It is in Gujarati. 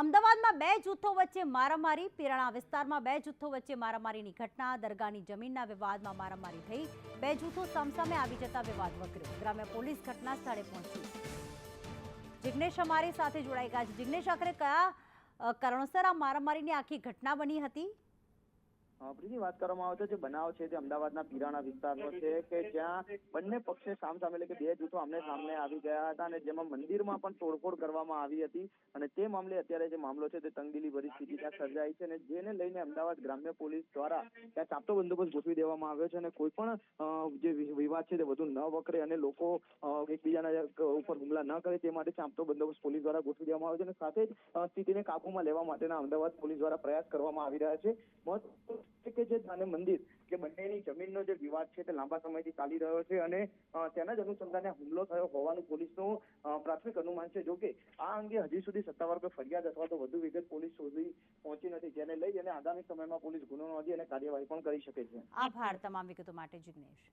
અમદાવાદમાં બે જૂથો વચ્ચે મારામારી, પીરાણા વિસ્તારમાં બે જૂથો વચ્ચે મારામારીની ઘટના, દરગાહની જમીનના વિવાદમાં મારામારી થઈ, બે જૂથો સામસામે આવી જતા વિવાદ વકર્યો. ગ્રામ્ય પોલીસ ઘટના સ્થળે પહોંચી. જિગ્નેશ અમારી સાથે જોડાઈ ગયા છે. જિગ્નેશ, આખરે કયા કારણોસર આ મારામારીની આખી ઘટના બની હતી? પ્રીતિ વાત કરવામાં આવે છે જે બનાવ છે તે અમદાવાદના પીરાણા વિસ્તારનો છે કે જ્યાં બંને પક્ષે સામસામે એટલે કે બે જૂથો આમને સામને આવી ગયા હતા અને જેમાં મંદિરમાં પણ તોડફોડ કરવામાં આવી હતી. અને તે મામલે અત્યારે જે મામલો છે તે તંગદિલી ભરી સ્થિતિ ત્યાં સર્જાઈ છે અને જેને લઈને અમદાવાદ ગ્રામ્ય પોલીસ દ્વારા ત્યાં ચાપતો બંદોબસ્ત ગોઠવી દેવામાં આવ્યો છે અને કોઈ પણ જે વિવાદ છે તે વધુ ન વકરે અને લોકો એકબીજાના ઉપર હુમલા ન કરે તે માટે ચાંપતો બંદોબસ્ત પોલીસ દ્વારા ગોઠવી દેવામાં આવ્યો છે અને સાથે જ સ્થિતિને કાબુમાં લેવા માટેના અમદાવાદ પોલીસ દ્વારા પ્રયાસ કરવામાં આવી રહ્યા છે. મહત્વ છે કે જે અને મંદિર, કે બંનેની જમીનનો જે વિવાદ છે તે લાંબા સમયથી ચાલી રહ્યો છે અને તેના જ અનુસંધાને હુમલો થયો હોવાનું પોલીસનું પ્રાથમિક અનુમાન છે. જોકે આ અંગે હજી સુધી સત્તાવાર કોઈ ફરિયાદ અથવા તો વધુ વિગત પોલીસ સુધી પહોંચી નથી. જેને લઈ અને આગામી સમયમાં પોલીસ ગુનો નોંધી અને કાર્યવાહી પણ કરી શકે છે. આભાર તમામ વિગતો માટે જિગ્નેશ.